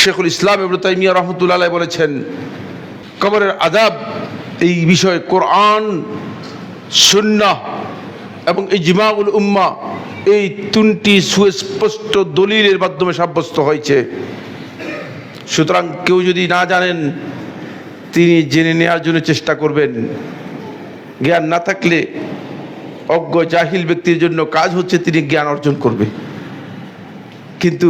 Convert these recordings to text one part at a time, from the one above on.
শেখুল ইসলাম ইবনু তাইমিয়া রহমতুল্লাহ বলেছেন, কবরের আদাব এই বিষয়ে কোরআন, সুন্নাহ এবং এই জিমাউল উম্মা এই তিনটি সুস্পষ্ট দলিলের মাধ্যমে সাব্যস্ত হয়েছে। সুতরাং কেউ যদি না জানেন, তিনি জেনে নেওয়ার জন্য চেষ্টা করবেন। জ্ঞান না থাকলে অজ্ঞ জাহিল ব্যক্তির জন্য কাজ হচ্ছে তিনি জ্ঞান অর্জন করবে। কিন্তু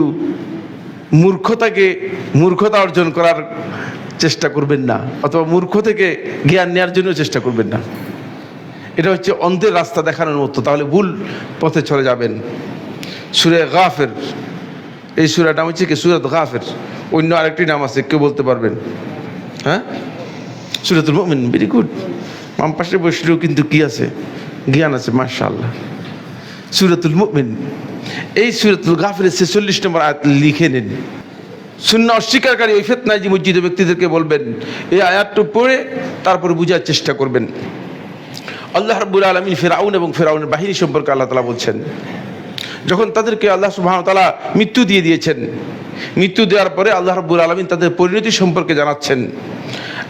মূর্খতাকে মূর্খতা অর্জন করার চেষ্টা করবেন না, অথবা মূর্খ থেকে জ্ঞান নেওয়ার জন্য চেষ্টা করবেন না। এটা হচ্ছে অন্ধের রাস্তা দেখানোর মতো, তাহলে ভুল পথে চলে যাবেন। সুরে গাফের, এই সুরার নাম হচ্ছে কি? সুরাত গাফের। অন্য আরেকটি নাম আছে, কেউ বলতে পারবেন। হ্যাঁ? সুরাতুল মুমিন ভেরি গুড বাম পাশে বসলেও কিন্তু কি আছে? জ্ঞান আছে, মাশাআল্লাহ। সুরাতুল মুমিন এই সুরাতুল গাফের ছেচল্লিশ নম্বর আয়াত লিখে নিন শূন্য অস্বীকারী ওই ফেতনাজি মসজিদ ব্যক্তিদেরকে বলবেন এই আয়াতটা পড়ে তারপর বোঝার চেষ্টা করবেন আল্লাহ রাব্বুল আলমিন ফেরাউন এবং ফেরাউনের বাহিনী সম্পর্কে আল্লাহ তালা বলছেন যখন তাদেরকে আল্লাহ সুবাহ তালা মৃত্যু দিয়ে দিয়েছেন মৃত্যু দেওয়ার পরে আল্লাহ রাব্বুল আলমিন তাদের পরিণতি সম্পর্কে জানাচ্ছেন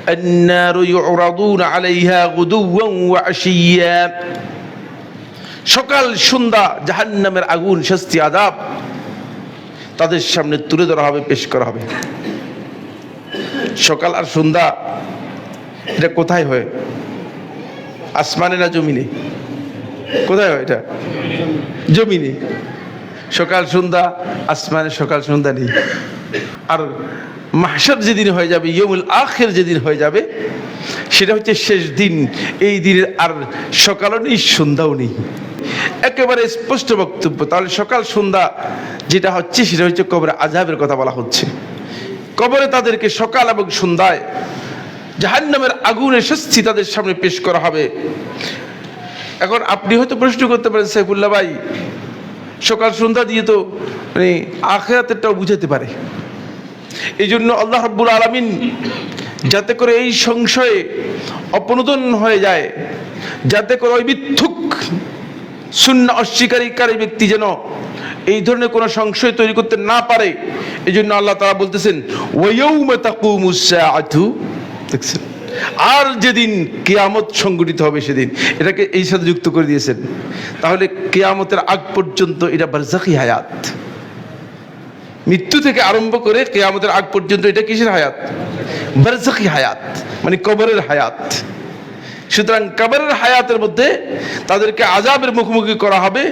النار يعرضون عليها غدوا وعشيا সকাল সন্ধ্যা জাহান্নামের আগুন, শাস্তি আদাব তাদের সামনে তুলে ধরা হবে, পেশ করা হবে। সকাল আর সন্ধ্যা, এটা কোথায় হয়? আসমানে না জমিনে? কোথায় হয় এটা? জমিনে। সকাল সন্ধ্যা, আসমানে সকাল সন্ধ্যা নেই। আর মাহসার যেদিন হয়ে যাবে ইয়মুল আখের যেদিন হয়ে যাবে, সেটা হচ্ছে শেষ দিন। এই দিনের আর সকালও নেই, সন্ধ্যাও নেই। একেবারে স্পষ্ট বক্তব্য। তাহলে সকাল, সন্ধ্যা যেটা হচ্ছে, সেটা হচ্ছে কবরে আজাবের কথা বলা হচ্ছে। কবরে তাদেরকে সকাল এবং সন্ধ্যায় জাহান্নামের আগুনের শাস্তি তাদের সামনে পেশ করা হবে। এখন আপনি হয়তো প্রশ্ন করতে পারেন, সাইফুল্লাহ ভাই, সকাল, সন্ধ্যা দিয়ে তো মানে আখেরাতেরটাও বুঝাতে পারে। এই জন্য আল্লাহ রব্বুল আলমিন যাতে করে এই সংশয়ে অপনোদন হয়ে যায়, যাতে করে ওই মিথ্যুক শূন্য অস্বীকারীকারী ব্যক্তি যেন এই ধরনের কোনো সংশয় তৈরি করতে না পারে এই জন্য আল্লাহ তারা বলতেছেন দেখছেন? আর যেদিন কেয়ামত সংগঠিত হবে সেদিন। এটাকে এই সাথে যুক্ত করে দিয়েছেন। তাহলে কেয়ামতের আগ পর্যন্ত এটা বারজাকি হায়াত। মৃত্যু থেকে আরম্ভ করে কেয়ামতের আগ পর্যন্ত এটা কিসের হায়াত? বারজাকি হায়াত মানে কবরের হায়াত। সুতরাং কবরের হায়াতের মধ্যে তাদেরকে আজাবের মুখোমুখি করা হবে।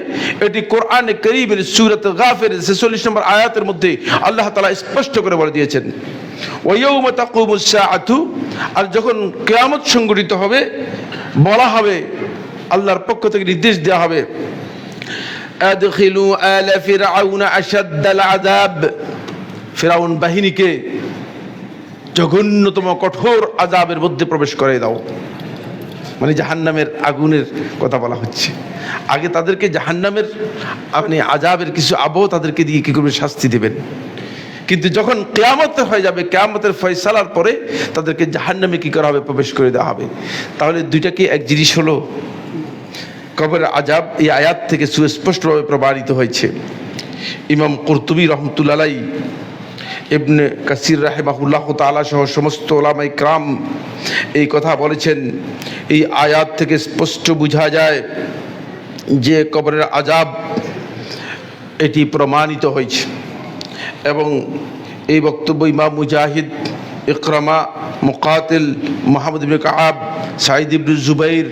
এটি কোরআন করিমের সুরত গাফের ছেচল্লিশ নম্বর আয়াতের মধ্যে আল্লাহ তালা স্পষ্ট করে বলে দিয়েছেন। আর যখন কেয়ামত সংগঠিত হবে, বলা হবে, আল্লাহর পক্ষ থেকে নির্দেশ দেওয়া হবে। আদখিলু আলা ফিরআউন আশাদ্দাল বাহিনীকে জঘন্যতম কঠোর আজাবের মধ্যে প্রবেশ করে দাও। মানে জাহান্নামের আগুনের কথা বলা হচ্ছে। আগে তাদেরকে জাহান্নামের আপনি আজাবের কিছু আবহ তাদেরকে দিয়ে কি করবে? শাস্তি দেবেন। কিন্তু যখন কেয়ামত হয়ে যাবে, কেয়ামতের ফয়সালার পরে তাদেরকে জাহান্নামে কি করা হবে? প্রবেশ করে দেওয়া হবে। তাহলে দুইটা কি এক জিনিস হলো? কবরের আজাব এই আয়াত থেকে সুস্পষ্টভাবে প্রমাণিত হয়েছে। ইমাম কর্তুবী রহমতুল্লাহ ইবনে কাসির রাহেমাহুল্লাহ তালা সহ সমস্ত ওলামাই ক্রাম এই কথা বলেছেন। এই আয়াত থেকে স্পষ্ট বোঝা যায় যে কবরের আজাব এটি প্রমাণিত হয়েছে এবং এই বক্তব্য ইমাম মুজাহিদ, ইকরামা, মুকাতিল মোহাম্মদ ইবনে কাব সাইদ ইবনুল জুবাইর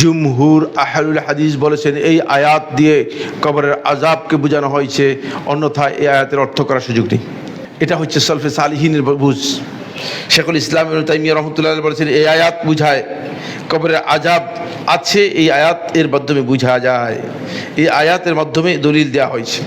জুমহুর আহলুল হাদিস বলেছেন, এই আয়াত দিয়ে কবরের আজাবকে বোঝানো হয়েছে, অন্যথায় এই আয়াতের অর্থ করার সুযোগ নেই। এটা হচ্ছে সলফে সালিহিনের বুঝ। শেখুল ইসলাম তাইমিয়া রহমতুল্লাহ বলেছেন, এই আয়াত বুঝায়, কবরের আজাব আছে, এই আয়াত এর মাধ্যমে বুঝা যায়। এই আয়াতের মাধ্যমে দলিল দেওয়া হয়েছে।